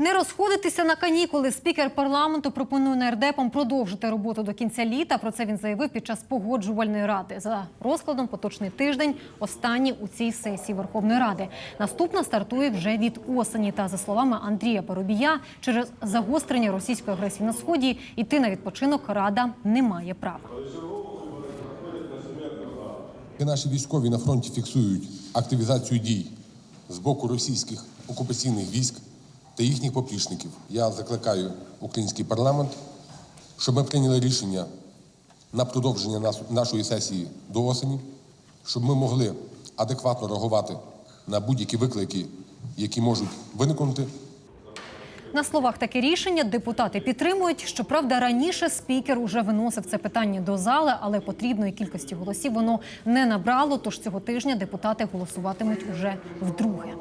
Не розходитися на канікули. Спікер парламенту пропонує нардепам продовжити роботу до кінця літа. Про це він заявив під час погоджувальної ради. За розкладом поточний тиждень останній у цій сесії Верховної Ради. Наступна стартує вже від осені. Та за словами Андрія Парубія, через загострення російської агресії на сході йти на відпочинок рада не має права. Наші військові на фронті фіксують активізацію дій з боку російських окупаційних військ та їхніх поплічників. Я закликаю український парламент, щоб ми прийняли рішення на продовження нашої сесії до осені, щоб ми могли адекватно реагувати на будь-які виклики, які можуть виникнути На словах таке рішення депутати підтримують. Щоправда, раніше спікер уже виносив це питання до зали, але потрібної кількості голосів воно не набрало. Тож цього тижня депутати голосуватимуть уже вдруге.